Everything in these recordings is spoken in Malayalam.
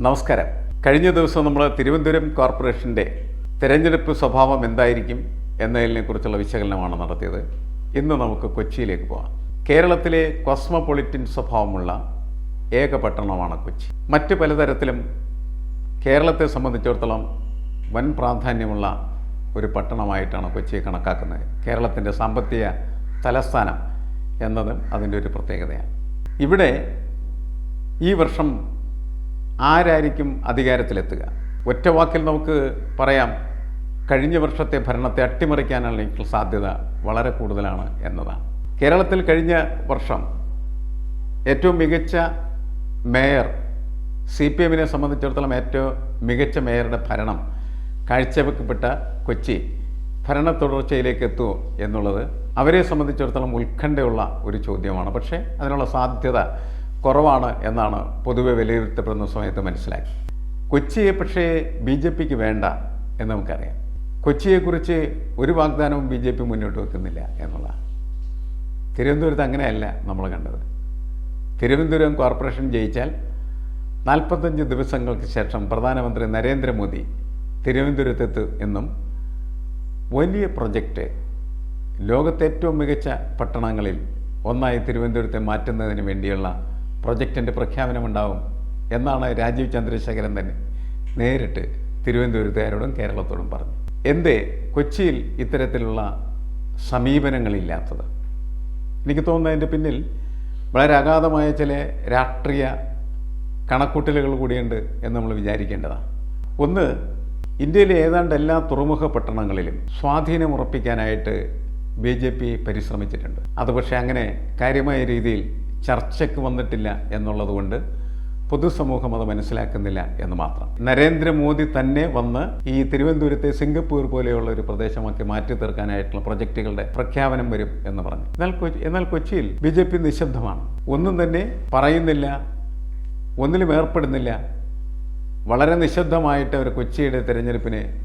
നമസ്കാരം. കഴിഞ്ഞ ദിവസം നമ്മൾ തിരുവനന്തപുരം കോർപ്പറേഷന്റെ തിരഞ്ഞെടുപ്പ് സ്വഭാവം എന്തായിരിക്കും എന്നതിനെ കുറിച്ചുള്ള വിശകലനമാണ് നടത്തിയത്. ഇന്ന് നമുക്ക് കൊച്ചിയിലേക്ക് പോകാം. കേരളത്തിലെ കോസ്മോപൊളിറ്റിൻ സ്വഭാവമുള്ള ഏക പട്ടണമാണ് കൊച്ചി. മറ്റ് പലതരത്തിലും കേരളത്തെ സംബന്ധിച്ചിടത്തോളം വൻ പ്രാധാന്യമുള്ള ഒരു പട്ടണമായിട്ടാണ് കൊച്ചിയെ കണക്കാക്കുന്നത്. കേരളത്തിന്റെ സാമ്പത്തിക തലസ്ഥാനം എന്നതും അതിന്റെ ഒരു പ്രത്യേകതയാണ്. ഇവിടെ ഈ വർഷം ആരായിരിക്കും അധികാരത്തിലെത്തുക? ഒറ്റ വാക്കിൽ നമുക്ക് പറയാം. കഴിഞ്ഞ വർഷത്തെ ഭരണത്തെ അട്ടിമറിക്കാനുള്ള സാധ്യത വളരെ കൂടുതലാണ് എന്നതാണ്. കേരളത്തിൽ കഴിഞ്ഞ വർഷം ഏറ്റവും മികച്ച മേയർ സി പി എമ്മിനെ സംബന്ധിച്ചിടത്തോളം ഏറ്റവും മികച്ച മേയറുടെ ഭരണം കാഴ്ചവെക്കപ്പെട്ട കൊച്ചി ഭരണ തുടർച്ചയിലേക്ക് എത്തുമോ എന്നുള്ളത് അവരെ സംബന്ധിച്ചിടത്തോളം ഉത്കണ്ഠയുള്ള ഒരു ചോദ്യമാണ്. പക്ഷേ അതിനുള്ള സാധ്യത കുറവാണ് എന്നാണ് പൊതുവെ വിലയിരുത്തപ്പെടുന്ന സമയത്ത് മനസ്സിലാക്കി. കൊച്ചിയെ പക്ഷേ ബി ജെ പിക്ക് വേണ്ട എന്ന് നമുക്കറിയാം. കൊച്ചിയെക്കുറിച്ച് ഒരു വാഗ്ദാനവും ബി ജെ പി മുന്നോട്ട് വെക്കുന്നില്ല എന്നുള്ളതാണ്. തിരുവനന്തപുരത്ത് അങ്ങനെയല്ല നമ്മൾ കണ്ടത്. തിരുവനന്തപുരം കോർപ്പറേഷൻ ജയിച്ചാൽ നാൽപ്പത്തഞ്ച് ദിവസങ്ങൾക്ക് ശേഷം പ്രധാനമന്ത്രി നരേന്ദ്രമോദി തിരുവനന്തപുരത്തെത്തു എന്നും വലിയ പ്രൊജക്റ്റ് ലോകത്തെ ഏറ്റവും മികച്ച പട്ടണങ്ങളിൽ ഒന്നായി തിരുവനന്തപുരത്തെ മാറ്റുന്നതിന് വേണ്ടിയുള്ള പ്രൊജക്റ്റിന്റെ പ്രഖ്യാപനമുണ്ടാവും എന്നാണ് രാജീവ് ചന്ദ്രശേഖരൻ തന്നെ നേരിട്ട് തിരുവനന്തപുരത്തുകാരോടും കേരളത്തോടും പറഞ്ഞു. എന്തേ കൊച്ചിയിൽ ഇത്തരത്തിലുള്ള സമീപനങ്ങളില്ലാത്തത്? എനിക്ക് തോന്നുന്നതിന്റെ പിന്നിൽ വളരെ അഗാധമായ ചില രാഷ്ട്രീയ കണക്കൂട്ടലുകൾ കൂടിയുണ്ട് എന്ന് നമ്മൾ വിചാരിക്കേണ്ടതാണ്. ഒന്ന് ഇന്ത്യയിലെ ഏതാണ്ട് എല്ലാ തുറമുഖ പട്ടണങ്ങളിലും സ്വാധീനം ഉറപ്പിക്കാനായിട്ട് ബി ജെ പി പരിശ്രമിച്ചിട്ടുണ്ട്. അത് പക്ഷേ അങ്ങനെ കാര്യമായ രീതിയിൽ ചർച്ചയ്ക്ക് വന്നിട്ടില്ല എന്നുള്ളത് പൊതുസമൂഹം അത് മനസ്സിലാക്കുന്നില്ല എന്ന് മാത്രം. നരേന്ദ്രമോദി തന്നെ വന്ന് ഈ തിരുവനന്തപുരത്തെ സിംഗപ്പൂർ പോലെയുള്ള ഒരു പ്രദേശമാക്കി മാറ്റി തീർക്കാനായിട്ടുള്ള പ്രൊജക്റ്റുകളുടെ പ്രഖ്യാപനം വരും എന്ന് പറഞ്ഞു. എന്നാൽ എന്നാൽ കൊച്ചിയിൽ ബി ജെ പി നിശബ്ദമാണ്. ഒന്നും തന്നെ പറയുന്നില്ല ഒന്നിലും ഏർപ്പെടുന്നില്ല. വളരെ നിശബ്ദമായിട്ട് അവർ കൊച്ചിയുടെ തിരഞ്ഞെടുപ്പിനെ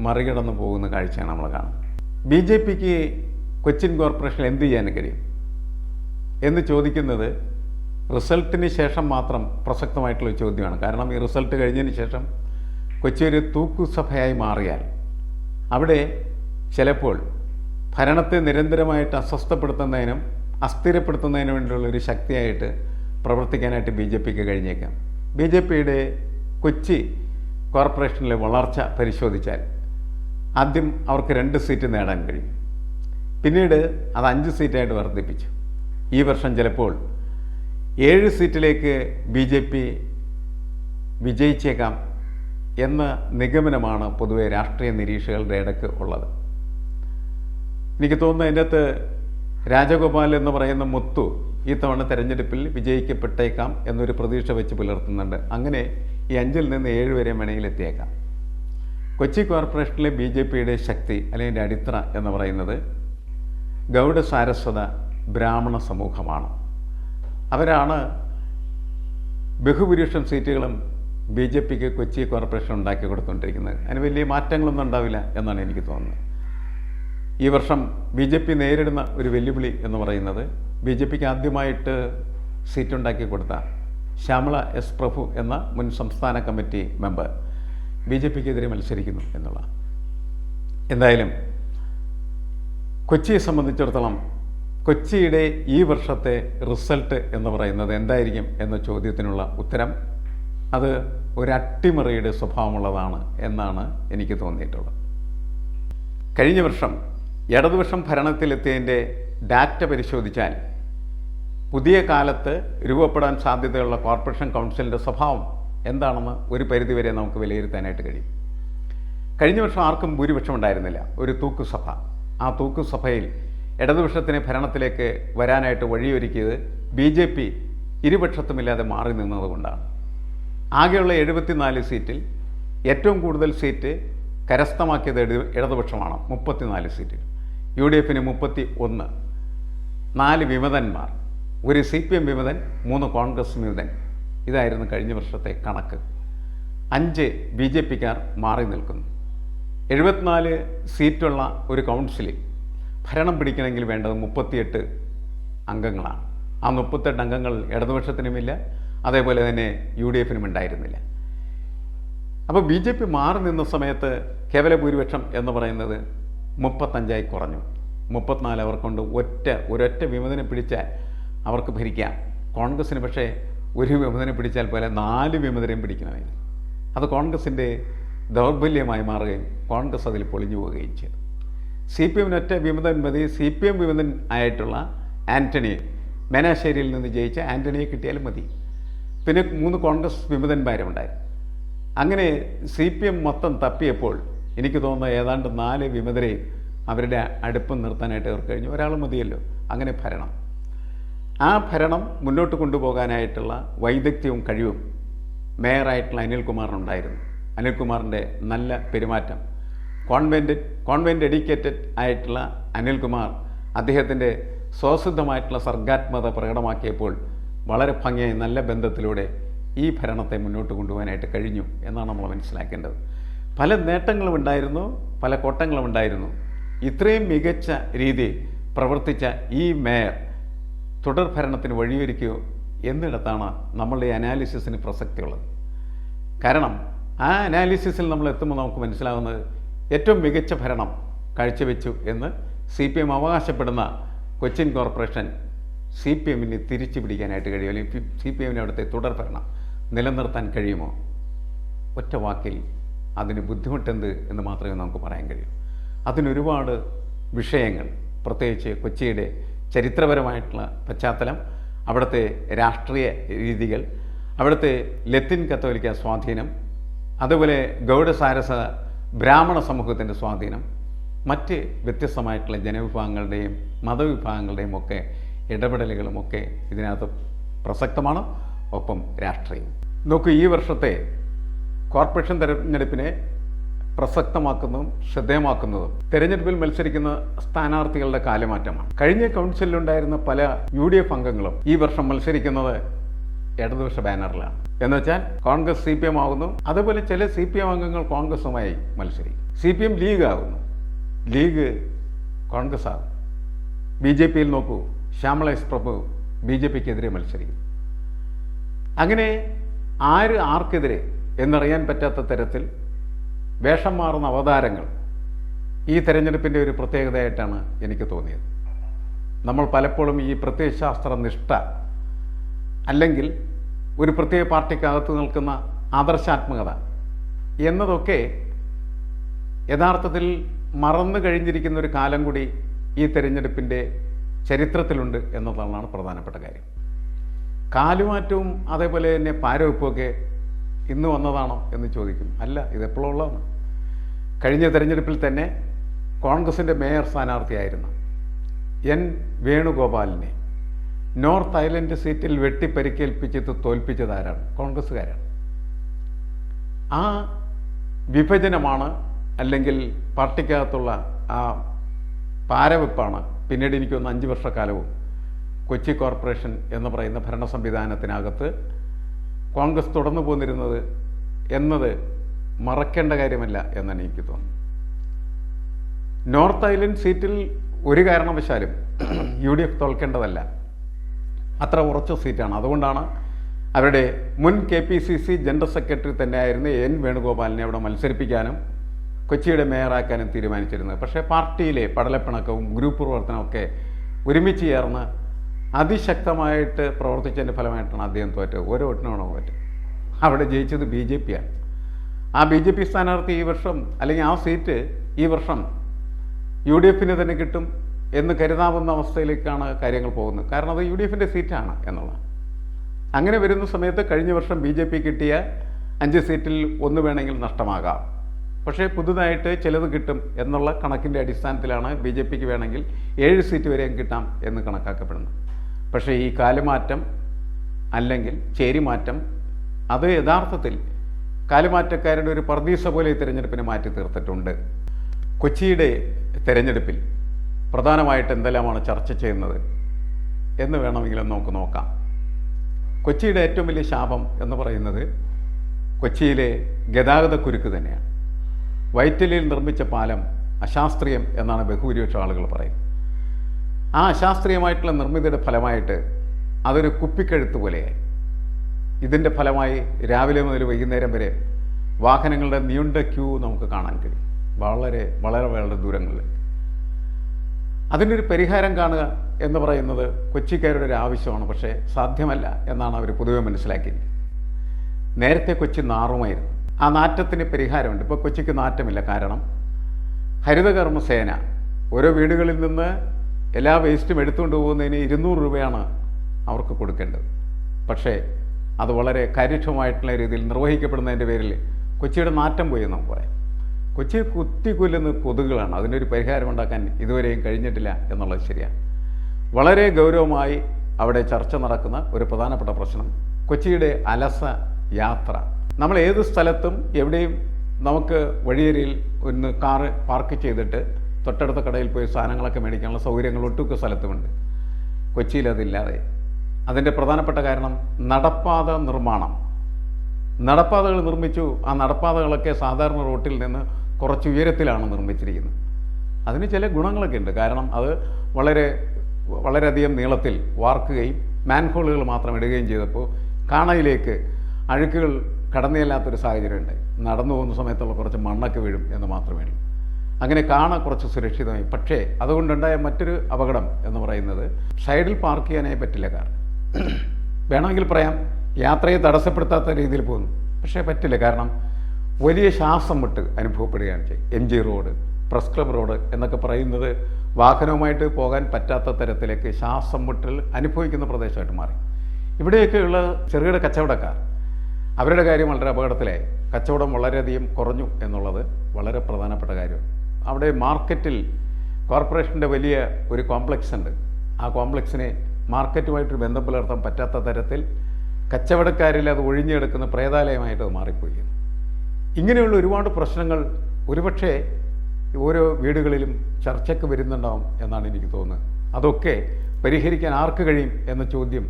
മറികടന്നു പോകുന്ന കാഴ്ചയാണ് നമ്മൾ കാണുന്നത്. ബി ജെ പിക്ക് കൊച്ചിൻ കോർപ്പറേഷൻ എന്ത് ചെയ്യാനും കഴിയും? എന്ന് ചോദിക്കുന്നത് റിസൾട്ടിന് ശേഷം മാത്രം പ്രസക്തമായിട്ടുള്ള ചോദ്യമാണ്. കാരണം ഈ റിസൾട്ട് കഴിഞ്ഞതിന് ശേഷം കൊച്ചി ഒരു തൂക്കുസഭയായി മാറിയാൽ അവിടെ ചിലപ്പോൾ ഭരണത്തെ നിരന്തരമായിട്ട് അസ്വസ്ഥപ്പെടുത്തുന്നതിനും അസ്ഥിരപ്പെടുത്തുന്നതിനും വേണ്ടിയുള്ള ഒരു ശക്തിയായിട്ട് പ്രവർത്തിക്കാനായിട്ട് ബി ജെ പിക്ക് കഴിഞ്ഞേക്കാം. ബി ജെ പിയുടെ കൊച്ചി കോർപ്പറേഷനിലെ വളർച്ച പരിശോധിച്ചാൽ ആദ്യം അവർക്ക് രണ്ട് സീറ്റ് നേടാൻ കഴിയും. പിന്നീട് അത് അഞ്ച് സീറ്റായിട്ട് വർദ്ധിപ്പിച്ചു. ഈ വർഷം ചിലപ്പോൾ ഏഴ് സീറ്റിലേക്ക് ബി ജെ പി വിജയിച്ചേക്കാം എന്ന നിഗമനമാണ് പൊതുവെ രാഷ്ട്രീയ നിരീക്ഷകരുടെ ഇടയ്ക്ക് ഉള്ളത്. എനിക്ക് തോന്നുന്നു അതിനകത്ത് രാജഗോപാൽ എന്ന് പറയുന്ന മുത്തു ഈ തവണ തെരഞ്ഞെടുപ്പിൽ വിജയിക്കപ്പെട്ടേക്കാം എന്നൊരു പ്രതീക്ഷ വെച്ച് പുലർത്തുന്നുണ്ട്. അങ്ങനെ ഈ അഞ്ചിൽ നിന്ന് ഏഴ് വരെ വേണമെങ്കിൽ കൊച്ചി കോർപ്പറേഷനിലെ ബി ജെ പിയുടെ ശക്തി അല്ലെങ്കിൽ അടിത്തറ എന്ന് പറയുന്നത് ഗൗഡ സാരസ്വത ബ്രാഹ്മണ സമൂഹമാണ്. അവരാണ് ബഹുഭൂരിപക്ഷം സീറ്റുകളും ബി ജെ പിക്ക് കൊച്ചി കോർപ്പറേഷൻ ഉണ്ടാക്കി കൊടുത്തുകൊണ്ടിരിക്കുന്നത് അതിന് വലിയ മാറ്റങ്ങളൊന്നും ഉണ്ടാവില്ല എന്നാണ് എനിക്ക് തോന്നുന്നത്. ഈ വർഷം ബി ജെ പി നേരിടുന്ന ഒരു വെല്ലുവിളി എന്ന് പറയുന്നത് ബി ജെ പിക്ക് ആദ്യമായിട്ട് സീറ്റുണ്ടാക്കി കൊടുത്ത ശ്യാമള എസ് പ്രഭു എന്ന മുൻ സംസ്ഥാന കമ്മിറ്റി മെമ്പർ ബി ജെ പിക്കെതിരെ മത്സരിക്കുന്നു എന്നുള്ള. എന്തായാലും കൊച്ചിയെ സംബന്ധിച്ചിടത്തോളം കൊച്ചിയുടെ ഈ വർഷത്തെ റിസൾട്ട് എന്ന് പറയുന്നത് എന്തായിരിക്കും എന്ന ചോദ്യത്തിനുള്ള ഉത്തരം അത് ഒരു അട്ടിമറിയുടെ സ്വഭാവമുള്ളതാണ് എന്നാണ് എനിക്ക് തോന്നിയിട്ടുള്ളത്. കഴിഞ്ഞ വർഷം ഇടതുപക്ഷം ഭരണത്തിലെത്തിയതിന്റെ ഡാറ്റ പരിശോധിച്ചാൽ പുതിയ കാലത്ത് രൂപപ്പെടാൻ സാധ്യതയുള്ള കോർപ്പറേഷൻ കൗൺസിലിന്റെ സ്വഭാവം എന്താണെന്ന് ഒരു പരിധിവരെ നമുക്ക് വിലയിരുത്താനായിട്ട് കഴിയും. കഴിഞ്ഞ വർഷം ആർക്കും ഭൂരിപക്ഷം ഉണ്ടായിരുന്നില്ല. ഒരു തൂക്കുസഭ. ആ തൂക്കുസഭയിൽ ഇടതുപക്ഷത്തിന് ഭരണത്തിലേക്ക് വരാനായിട്ട് വഴിയൊരുക്കിയത് ബി ജെ പി ഇരുപക്ഷത്തുമില്ലാതെ മാറി നിന്നതുകൊണ്ടാണ്. ആകെയുള്ള എഴുപത്തിനാല് സീറ്റിൽ ഏറ്റവും കൂടുതൽ സീറ്റ് കരസ്ഥമാക്കിയത് ഇട ഇടതുപക്ഷമാണ്. മുപ്പത്തിനാല് സീറ്റിൽ. യു ഡി എഫിന് മുപ്പത്തി ഒന്ന് നാല് വിമതന്മാർ. ഒരു സി പി എം വിമതൻ മൂന്ന് കോൺഗ്രസ് വിമതൻ. ഇതായിരുന്നു കഴിഞ്ഞ വർഷത്തെ കണക്ക്. അഞ്ച് ബി ജെ പിക്കാർ മാറി നിൽക്കുന്നു. എഴുപത്തിനാല് സീറ്റുള്ള ഒരു കൗൺസിലിൽ ഭരണം പിടിക്കണമെങ്കിൽ വേണ്ടത് മുപ്പത്തിയെട്ട് അംഗങ്ങളാണ്. ആ മുപ്പത്തെട്ട് അംഗങ്ങൾ ഇടതുപക്ഷത്തിനുമില്ല അതേപോലെ തന്നെ യു ഡി എഫിനും ഉണ്ടായിരുന്നില്ല. അപ്പോൾ ബി ജെ പി മാറി നിന്ന സമയത്ത് കേവല ഭൂരിപക്ഷം എന്ന് പറയുന്നത് മുപ്പത്തഞ്ചായി കുറഞ്ഞു. മുപ്പത്തിനാല് അവർക്കൊണ്ട് കൊണ്ട് ഒറ്റ ഒരൊറ്റ വിമതനെ പിടിച്ചാൽ അവർക്ക് ഭരിക്കാം. കോൺഗ്രസ്സിന് പക്ഷേ ഒരു വിമതനെ പിടിച്ചാൽ പോലെ നാല് വിമതരെയും പിടിക്കണമായിരുന്നു അത് കോൺഗ്രസിന്റെ ദൗർബല്യമായി മാറുകയും കോൺഗ്രസ് അതിൽ പൊളിഞ്ഞു പോവുകയും ചെയ്തു. സി പി എം ഒറ്റ വിമതൻ മതി സി പി എം വിമതൻ ആയിട്ടുള്ള ആന്റണി മേനാശ്ശേരിയിൽ നിന്ന് ജയിച്ച ആന്റണിയെ കിട്ടിയാലും മതി. പിന്നെ മൂന്ന് കോൺഗ്രസ് വിമതന്മാരുണ്ടായിരുന്നു അങ്ങനെ സി പി എം മൊത്തം തപ്പിയപ്പോൾ എനിക്ക് തോന്നുന്ന ഏതാണ്ട് നാല് വിമതരെയും അവരുടെ അടുപ്പം നിർത്താനായിട്ട് അവർക്ക് കഴിഞ്ഞു. ഒരാൾ മതിയല്ലോ. അങ്ങനെ ഭരണം. ആ ഭരണം മുന്നോട്ട് കൊണ്ടുപോകാനായിട്ടുള്ള വൈദഗ്ധ്യവും കഴിവും മേയറായിട്ടുള്ള അനിൽകുമാറിനുണ്ടായിരുന്നു. അനിൽകുമാറിന്റെ നല്ല പെരുമാറ്റം. കോൺവെന്റ് കോൺവെന്റ് എഡ്യൂക്കേറ്റഡ് ആയിട്ടുള്ള അനിൽകുമാർ അദ്ദേഹത്തിന്റെ സ്വസിദ്ധമായിട്ടുള്ള സർഗാത്മത പ്രകടമാക്കിയപ്പോൾ വളരെ ഭംഗിയായി നല്ല ബന്ധത്തിലൂടെ ഈ ഭരണത്തെ മുന്നോട്ട് കൊണ്ടുപോകാനായിട്ട് കഴിഞ്ഞു എന്നാണ് നമ്മൾ മനസ്സിലാക്കേണ്ടത്. പല നേട്ടങ്ങളും ഉണ്ടായിരുന്നു പല കോട്ടങ്ങളും ഉണ്ടായിരുന്നു. ഇത്രയും മികച്ച രീതി പ്രവർത്തിച്ച ഈ മേയർ തുടർ ഭരണത്തിന് വഴിയൊരുക്കുകയോ എന്നിടത്താണ് നമ്മളുടെ അനാലിസിസിന് പ്രസക്തിയുള്ളത്. കാരണം ആ അനാലിസിസിൽ നമ്മൾ എത്തുമ്പോൾ നമുക്ക് മനസ്സിലാകുന്നത് ഏറ്റവും മികച്ച ഭരണം കാഴ്ചവെച്ചു എന്ന് സി പി എം അവകാശപ്പെടുന്ന കൊച്ചിൻ കോർപ്പറേഷൻ സി പി എമ്മിന് തിരിച്ചു പിടിക്കാനായിട്ട് കഴിയും അല്ലെങ്കിൽ സി പി എമ്മിന് അവിടുത്തെ തുടർ ഭരണം നിലനിർത്താൻ കഴിയുമോ? ഒറ്റ വാക്കിൽ അതിന് ബുദ്ധിമുട്ടെന്ത് എന്ന് മാത്രമേ നമുക്ക് പറയാൻ കഴിയൂ. അതിനൊരുപാട് വിഷയങ്ങൾ പ്രത്യേകിച്ച് കൊച്ചിയുടെ ചരിത്രപരമായിട്ടുള്ള പശ്ചാത്തലം അവിടുത്തെ രാഷ്ട്രീയ രീതികൾ അവിടുത്തെ ലത്തിൻ കത്തോലിക്ക സ്വാധീനം അതുപോലെ ഗൗഡസാരസ ബ്രാഹ്മണ സമൂഹത്തിന്റെ സ്വാധീനം മറ്റ് വ്യത്യസ്തമായിട്ടുള്ള ജനവിഭാഗങ്ങളുടെയും മതവിഭാഗങ്ങളുടെയും ഒക്കെ ഇടപെടലുകളുമൊക്കെ ഇതിനകത്ത് പ്രസക്തമാണ് ഒപ്പം രാഷ്ട്രീയം നോക്കൂ ഈ വർഷത്തെ കോർപ്പറേഷൻ തെരഞ്ഞെടുപ്പിനെ പ്രസക്തമാക്കുന്നതും ശ്രദ്ധേയമാക്കുന്നതും തെരഞ്ഞെടുപ്പിൽ മത്സരിക്കുന്ന സ്ഥാനാർത്ഥികളുടെ കാലമാറ്റമാണ്. കഴിഞ്ഞ കൗൺസിലുണ്ടായിരുന്ന പല യു ഡി എഫ് അംഗങ്ങളും ഈ വർഷം മത്സരിക്കുന്നത് ഇടതുപക്ഷ ബാനറിലാണ്. എന്ന് വെച്ചാൽ കോൺഗ്രസ് സി പി എം ആകുന്നു. അതുപോലെ ചില സി പി എം അംഗങ്ങൾ കോൺഗ്രസുമായി മത്സരിക്കും. സി പി എം ലീഗ് ആകുന്നു. ലീഗ് കോൺഗ്രസ് ആകും. ബി ജെ പിയിൽ നോക്കൂ Shyamala S Prabhu B J പിക്കെതിരെ മത്സരിക്കും. അങ്ങനെ ആര് ആർക്കെതിരെ എന്നറിയാൻ പറ്റാത്ത തരത്തിൽ വേഷം മാറുന്ന അവതാരങ്ങൾ ഈ തെരഞ്ഞെടുപ്പിന്റെ ഒരു പ്രത്യേകതയായിട്ടാണ് എനിക്ക് തോന്നിയത്. നമ്മൾ പലപ്പോഴും ഈ പ്രത്യയശാസ്ത്ര നിഷ്ഠ അല്ലെങ്കിൽ ഒരു പ്രത്യേക പാർട്ടിക്കകത്ത് നിൽക്കുന്ന ആദർശാത്മകത. എന്നതൊക്കെ യഥാർത്ഥത്തിൽ മറന്നു കഴിഞ്ഞിരിക്കുന്ന ഒരു കാലം കൂടി ഈ തെരഞ്ഞെടുപ്പിന്റെ ചരിത്രത്തിലുണ്ട് എന്നതാണ് പ്രധാനപ്പെട്ട കാര്യം. കാലുമാറ്റവും അതേപോലെ തന്നെ പാരവെപ്പുമൊക്കെ ഇന്ന് വന്നതാണോ എന്ന് ചോദിക്കും. അല്ല ഇതെപ്പോഴുള്ളതാണ് കഴിഞ്ഞ തെരഞ്ഞെടുപ്പിൽ തന്നെ കോൺഗ്രസിന്റെ മേയർ സ്ഥാനാർത്ഥിയായിരുന്ന എൻ വേണുഗോപാലിനെ നോർത്ത് ഐലൻഡ് സീറ്റിൽ വെട്ടിപ്പരിക്കേൽപ്പിച്ചിട്ട് തോൽപ്പിച്ചത് ആരാണ് കോൺഗ്രസ്സുകാരാണ്. ആ വിഭജനമാണ് അല്ലെങ്കിൽ പാർട്ടിക്കകത്തുള്ള ആ പാരവെപ്പാണ് പിന്നീട് എനിക്കൊന്ന് അഞ്ച് വർഷക്കാലവും കൊച്ചി കോർപ്പറേഷൻ എന്ന് പറയുന്ന ഭരണ സംവിധാനത്തിനകത്ത് കോൺഗ്രസ് തുടർന്നു പോന്നിരുന്നത് എന്നത് മറക്കേണ്ട കാര്യമല്ല എന്നാണ് എനിക്ക് തോന്നുന്നത്. നോർത്ത് ഐലൻഡ് സീറ്റിൽ ഒരു കാരണവശാലും യു ഡി എഫ് തോൽക്കേണ്ടതല്ല. അത്ര ഉറച്ച സീറ്റാണ്. അതുകൊണ്ടാണ് അവരുടെ മുൻ K P C C general secretary തന്നെയായിരുന്ന N വേണുഗോപാലിനെ അവിടെ മത്സരിപ്പിക്കാനും കൊച്ചിയുടെ മേയറാക്കാനും തീരുമാനിച്ചിരുന്നത്. പക്ഷേ പാർട്ടിയിലെ പടലപ്പിണക്കവും ഗ്രൂപ്പ് പ്രവർത്തനവും ഒക്കെ ഒരുമിച്ച് ചേർന്ന് അതിശക്തമായിട്ട് പ്രവർത്തിച്ചതിന്റെ ഫലമായിട്ടാണ് അദ്ദേഹം തോറ്റത്. ഓരോ വോട്ടിനാണോ തോറ്റത്? അവിടെ ജയിച്ചത് ബി ജെ പിയാണ് ആ ബി ജെ പി സ്ഥാനാർത്ഥി ഈ വർഷം അല്ലെങ്കിൽ ആ സീറ്റ് ഈ വർഷം യു ഡി എഫിന് തന്നെ കിട്ടും എന്ന് കരുതാവുന്ന അവസ്ഥയിലേക്കാണ് കാര്യങ്ങൾ പോകുന്നത്. കാരണം അത് യു ഡി എഫിന്റെ സീറ്റാണ് എന്നുള്ളത് അങ്ങനെ വരുന്ന സമയത്ത് കഴിഞ്ഞ വർഷം ബി ജെ പി കിട്ടിയ അഞ്ച് സീറ്റിൽ ഒന്ന് വേണമെങ്കിൽ നഷ്ടമാകാം. പക്ഷേ പുതുതായിട്ട് ചിലത് കിട്ടും എന്നുള്ള കണക്കിന്റെ അടിസ്ഥാനത്തിലാണ് ബി ജെ പിക്ക് വേണമെങ്കിൽ ഏഴ് സീറ്റ് വരെയും കിട്ടാം എന്ന് കണക്കാക്കപ്പെടുന്നു. പക്ഷേ ഈ കാലുമാറ്റം അല്ലെങ്കിൽ ചേരിമാറ്റം അത് യഥാർത്ഥത്തിൽ കാലുമാറ്റക്കാരുടെ ഒരു പർദീസ പോലെ തിരഞ്ഞെടുപ്പിനെ മാറ്റി തീർത്തിട്ടുണ്ട് കൊച്ചിയുടെ തിരഞ്ഞെടുപ്പിൽ പ്രധാനമായിട്ട് എന്തെല്ലാമാണ് ചർച്ച ചെയ്യുന്നത് എന്ന് വേണമെങ്കിലും നമുക്ക് നോക്കാം. കൊച്ചിയുടെ ഏറ്റവും വലിയ ശാപം എന്ന് പറയുന്നത് കൊച്ചിയിലെ ഗതാഗത കുരുക്ക് തന്നെയാണ്. വൈറ്റലിയിൽ നിർമ്മിച്ച പാലം അശാസ്ത്രീയം എന്നാണ് ബഹുഭൂരിപക്ഷം ആളുകൾ പറയുന്നത്. ആ അശാസ്ത്രീയമായിട്ടുള്ള നിർമ്മിതിയുടെ ഫലമായിട്ട് അതൊരു കുപ്പിക്കഴുത്ത് പോലെയായി. ഇതിന്റെ ഫലമായി രാവിലെ മുതൽ വൈകുന്നേരം വരെ വാഹനങ്ങളുടെ നീണ്ട ക്യൂ നമുക്ക് കാണാൻ കഴിയും. വളരെ വളരെ വളരെ ദൂരങ്ങളിൽ അതിനൊരു പരിഹാരം കാണുക എന്ന് പറയുന്നത് കൊച്ചിക്കാരുടെ ഒരു ആവശ്യമാണ് പക്ഷേ സാധ്യമല്ല എന്നാണ് അവർ പൊതുവെ മനസ്സിലാക്കിയത്. നേരത്തെ കൊച്ചി നാറുമായിരുന്നു. ആ നാറ്റത്തിന് പരിഹാരമുണ്ട്. ഇപ്പോൾ കൊച്ചിക്ക് നാറ്റമില്ല. കാരണം ഹരിതകർമ്മസേന ഓരോ വീടുകളിൽ നിന്ന് എല്ലാ വേസ്റ്റും എടുത്തുകൊണ്ട് പോകുന്നതിന് ഇരുന്നൂറ് രൂപയാണ് അവർക്ക് കൊടുക്കേണ്ടത്. പക്ഷേ അത് വളരെ കാര്യക്ഷമമായിട്ടുള്ള രീതിയിൽ നിർവഹിക്കപ്പെടുന്നതിന്റെ പേരിൽ കൊച്ചിയുടെ നാറ്റം പോയി നമുക്ക് പറയാം. കൊച്ചിയെ കുത്തിക്കൊല്ലുന്ന കൊതുകുകളാണ്. അതിനൊരു പരിഹാരം ഉണ്ടാക്കാൻ ഇതുവരെയും കഴിഞ്ഞിട്ടില്ല എന്നുള്ളത് ശരിയാണ്. വളരെ ഗൗരവമായി അവിടെ ചർച്ച നടക്കുന്ന ഒരു പ്രധാനപ്പെട്ട പ്രശ്നം കൊച്ചിയുടെ അലസ യാത്ര. നമ്മൾ ഏത് സ്ഥലത്തും എവിടെയും നമുക്ക് വഴിയരിയിൽ ഒന്ന് കാറ് പാർക്ക് ചെയ്തിട്ട് തൊട്ടടുത്ത കടയിൽ പോയി സാധനങ്ങളൊക്കെ മേടിക്കാനുള്ള സൗകര്യങ്ങൾ ഒട്ടുമിക്ക സ്ഥലത്തുമുണ്ട്. കൊച്ചിയിൽ അതില്ലാതെ. അതിന്റെ പ്രധാനപ്പെട്ട കാരണം നടപ്പാത നിർമ്മാണം. നടപ്പാതകൾ നിർമ്മിച്ചു. ആ നടപ്പാതകളൊക്കെ സാധാരണ റോട്ടിൽ നിന്ന് കുറച്ച് ഉയരത്തിലാണ് നിർമ്മിച്ചിരിക്കുന്നത്. അതിന് ചില ഗുണങ്ങളൊക്കെ ഉണ്ട്. കാരണം അത് വളരെ വളരെയധികം നീളത്തിൽ വാർക്കുകയും മാൻഹോളുകൾ മാത്രം ഇടുകയും ചെയ്തപ്പോൾ കാണയിലേക്ക് അഴുക്കുകൾ കടന്നു ചെല്ലാത്തൊരു സാഹചര്യം ഉണ്ടായി നടന്നു പോകുന്ന സമയത്തുള്ള കുറച്ച് മണ്ണൊക്കെ വീഴും എന്ന് മാത്രമേ ഉള്ളൂ. അങ്ങനെ കാണ കുറച്ച് സുരക്ഷിതമായി. പക്ഷേ അതുകൊണ്ടുണ്ടായ മറ്റൊരു അപകടം എന്ന് പറയുന്നത് സൈഡിൽ പാർക്ക് ചെയ്യാനായി പറ്റില്ല കാർ. വേണമെങ്കിൽ പറയാം യാത്രയെ തടസ്സപ്പെടുത്താത്ത രീതിയിൽ പോകുന്നു. പക്ഷേ പറ്റില്ല. കാരണം വലിയ ശ്വാസം വിട്ട് അനുഭവപ്പെടുകയാണ് ചെയ്യും M G road press club road എന്നൊക്കെ പറയുന്നത് വാഹനവുമായിട്ട് പോകാൻ പറ്റാത്ത തരത്തിലേക്ക് ശ്വാസം മുട്ടൽ അനുഭവിക്കുന്ന പ്രദേശമായിട്ട് മാറി. ഇവിടെയൊക്കെയുള്ള ചെറുകിട കച്ചവടക്കാർ അവരുടെ കാര്യം വളരെ അപകടത്തിലായി. കച്ചവടം വളരെയധികം കുറഞ്ഞു എന്നുള്ളത് വളരെ പ്രധാനപ്പെട്ട കാര്യമാണ് അവിടെ മാർക്കറ്റിൽ കോർപ്പറേഷന്റെ വലിയ ഒരു കോംപ്ലക്സ് ഉണ്ട്. ആ കോംപ്ലക്സിനെ മാർക്കറ്റുമായിട്ട് ബന്ധം പുലർത്താൻ പറ്റാത്ത തരത്തിൽ കച്ചവടക്കാരിൽ അത് ഒഴിഞ്ഞെടുക്കുന്ന പ്രേതാലയമായിട്ട് അത് മാറിപ്പോയി. ഇങ്ങനെയുള്ള ഒരുപാട് പ്രശ്നങ്ങൾ ഒരുപക്ഷെ ഓരോ വീടുകളിലും ചർച്ചയ്ക്ക് വരുന്നുണ്ടാവും എന്നാണ് എനിക്ക് തോന്നുന്നത്. അതൊക്കെ പരിഹരിക്കാൻ ആർക്ക് കഴിയും എന്ന ചോദ്യം.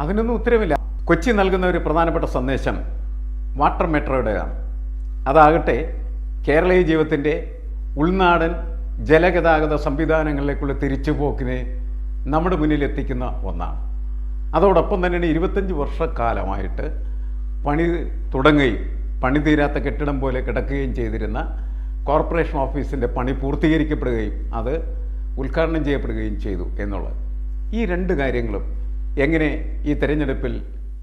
അതിനൊന്നും ഉത്തരമില്ല കൊച്ചി നൽകുന്ന ഒരു പ്രധാനപ്പെട്ട സന്ദേശം വാട്ടർ മെട്രോയുടേതാണ്. അതാകട്ടെ കേരളീയ ജീവിതത്തിന്റെ ഉൾനാടൻ ജലഗതാഗത സംവിധാനങ്ങളിലേക്കുള്ള തിരിച്ചുപോക്കിനെ നമ്മുടെ മുന്നിൽ എത്തിക്കുന്ന ഒന്നാണ്. അതോടൊപ്പം തന്നെയാണ് ഇരുപത്തഞ്ച് വർഷക്കാലമായിട്ട് പണി തുടങ്ങുകയും പണി തീരാത്ത കെട്ടിടം പോലെ കിടക്കുകയും ചെയ്തിരുന്ന കോർപ്പറേഷൻ ഓഫീസിന്റെ പണി പൂർത്തീകരിക്കപ്പെടുകയും അത് ഉദ്ഘാടനം ചെയ്യപ്പെടുകയും ചെയ്തു എന്നുള്ളത്. ഈ രണ്ട് കാര്യങ്ങളും എങ്ങനെ ഈ തെരഞ്ഞെടുപ്പിൽ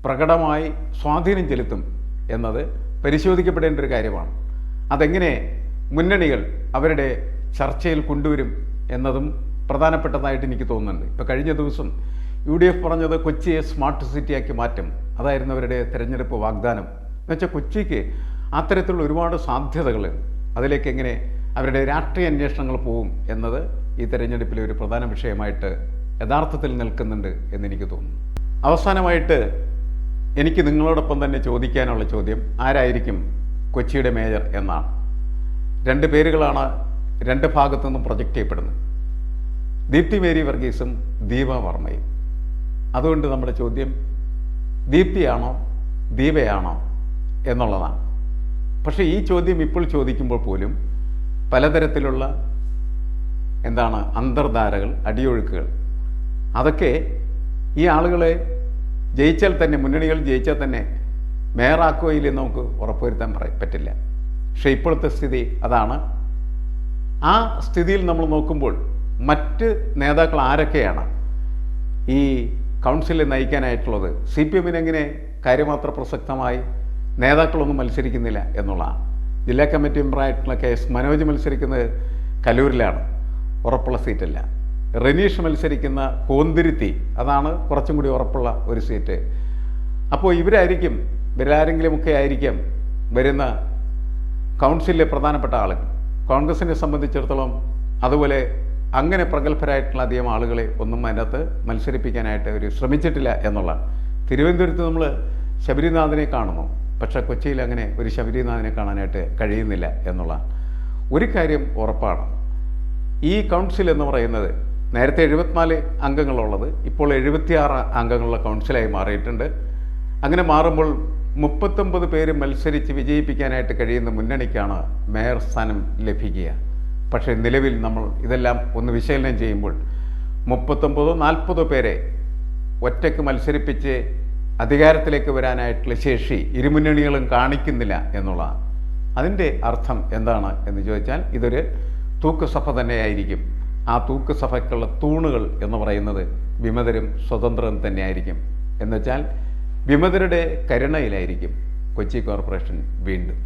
പ്രകടമായി സ്വാധീനം ചെലുത്തും എന്നത് പരിശോധിക്കപ്പെടേണ്ട ഒരു കാര്യമാണ്. അതെങ്ങനെ മുന്നണികൾ അവരുടെ ചർച്ചയിൽ കൊണ്ടുവരും എന്നതും പ്രധാനപ്പെട്ടതായിട്ട് എനിക്ക് തോന്നുന്നുണ്ട്. ഇപ്പോൾ കഴിഞ്ഞ ദിവസം യു ഡി എഫ് പറഞ്ഞത് കൊച്ചിയെ സ്മാർട്ട് സിറ്റിയാക്കി മാറ്റും. അതായിരുന്നു അവരുടെ തെരഞ്ഞെടുപ്പ് വാഗ്ദാനം. എന്നുവെച്ചാൽ കൊച്ചിക്ക് അത്തരത്തിലുള്ള ഒരുപാട് സാധ്യതകളുണ്ട് അതിലേക്ക് എങ്ങനെ അവരുടെ രാഷ്ട്രീയ അന്വേഷണങ്ങൾ പോവും എന്നത് ഈ തെരഞ്ഞെടുപ്പിലെ ഒരു പ്രധാന വിഷയമായിട്ട് യഥാർത്ഥത്തിൽ നിൽക്കുന്നുണ്ട് എന്നെനിക്ക് തോന്നുന്നു. അവസാനമായിട്ട് എനിക്ക് നിങ്ങളോടൊപ്പം തന്നെ ചോദിക്കാനുള്ള ചോദ്യം ആരായിരിക്കും കൊച്ചിയുടെ മേജർ എന്നാണ്. രണ്ട് പേരുകളാണ് രണ്ട് ഭാഗത്തു നിന്നും പ്രൊജക്റ്റ് ചെയ്യപ്പെടുന്നത്. ദീപ്തി മേരി വർഗീസും ദീപ വർമ്മയും. അതുകൊണ്ട് നമ്മുടെ ചോദ്യം ദീപ്തിയാണോ ദീപയാണോ എന്നുള്ളതാണ്. പക്ഷേ ഈ ചോദ്യം ഇപ്പോൾ ചോദിക്കുമ്പോൾ പോലും പലതരത്തിലുള്ള എന്താണ് അന്തർധാരകൾ അടിയൊഴുക്കുകൾ. അതൊക്കെ ഈ ആളുകളെ ജയിച്ചാൽ തന്നെ മുന്നണികൾ ജയിച്ചാൽ തന്നെ മേയറാക്കുകയില്ലെന്ന് നമുക്ക് ഉറപ്പുവരുത്താൻ പറ്റില്ല. പക്ഷേ ഇപ്പോഴത്തെ സ്ഥിതി അതാണ്. ആ സ്ഥിതിയിൽ നമ്മൾ നോക്കുമ്പോൾ മറ്റ് നേതാക്കൾ ആരൊക്കെയാണ് ഈ കൗൺസിലിൽ നയിക്കാനായിട്ടുള്ളത്? C P എമ്മിനെങ്ങനെ കാര്യമാത്ര പ്രസക്തമായി? നേതാക്കളൊന്നും മത്സരിക്കുന്നില്ല എന്നുള്ളതാണ് ജില്ലാ കമ്മിറ്റി മെമ്പറായിട്ടുള്ള കെ എസ് മനോജ് മത്സരിക്കുന്നത് കലൂരിലാണ്. ഉറപ്പുള്ള സീറ്റല്ല. റനീഷ് മത്സരിക്കുന്ന കോന്തിരുത്തി അതാണ് കുറച്ചും കൂടി ഉറപ്പുള്ള ഒരു സീറ്റ്. അപ്പോൾ ഇവരായിരിക്കും ഇവരാരെങ്കിലുമൊക്കെ ആയിരിക്കും വരുന്ന കൗൺസിലിലെ പ്രധാനപ്പെട്ട ആളുകൾ. കോൺഗ്രസിനെ സംബന്ധിച്ചിടത്തോളം അതുപോലെ അങ്ങനെ പ്രഗത്ഭരായിട്ടുള്ള അധികം ആളുകളെ ഒന്നും അതിനകത്ത് മത്സരിപ്പിക്കാനായിട്ട് അവർ ശ്രമിച്ചിട്ടില്ല എന്നുള്ളതാണ് തിരുവനന്തപുരത്ത് നമ്മൾ ശബരിനാഥനെ കാണുന്നു. പക്ഷേ കൊച്ചിയിൽ അങ്ങനെ ഒരു ശബരിനാഥനെ കാണാനായിട്ട് കഴിയുന്നില്ല എന്നുള്ള ഒരു കാര്യം ഉറപ്പാണ്. ഈ കൗൺസിൽ എന്ന് പറയുന്നത് നേരത്തെ എഴുപത്തിനാല് അംഗങ്ങളുള്ളത് ഇപ്പോൾ എഴുപത്തിയാറ് അംഗങ്ങളുള്ള കൗൺസിലായി മാറിയിട്ടുണ്ട്. അങ്ങനെ മാറുമ്പോൾ മുപ്പത്തൊമ്പത് പേര് മത്സരിച്ച് വിജയിപ്പിക്കാനായിട്ട് കഴിയുന്ന മുന്നണിക്കാണ് മേയർ സ്ഥാനം ലഭിക്കുക. പക്ഷേ നിലവിൽ നമ്മൾ ഇതെല്ലാം ഒന്ന് വിശകലനം ചെയ്യുമ്പോൾ മുപ്പത്തൊമ്പതോ നാൽപ്പതോ പേരെ ഒറ്റയ്ക്ക് മത്സരിപ്പിച്ച് അധികാരത്തിലേക്ക് വരാനായിട്ടുള്ള ശേഷി ഇരുമുന്നണികളും കാണിക്കുന്നില്ല എന്നുള്ളതാണ് അതിന്റെ അർത്ഥം എന്താണ് എന്ന് ചോദിച്ചാൽ ഇതൊരു തൂക്കുസഭ തന്നെയായിരിക്കും. ആ തൂക്കുസഭയ്ക്കുള്ള തൂണുകൾ എന്ന് പറയുന്നത് വിമതരും സ്വതന്ത്രരും തന്നെയായിരിക്കും. എന്നുവെച്ചാൽ വിമതരുടെ കരുണയിലായിരിക്കും കൊച്ചി കോർപ്പറേഷൻ വീണ്ടും.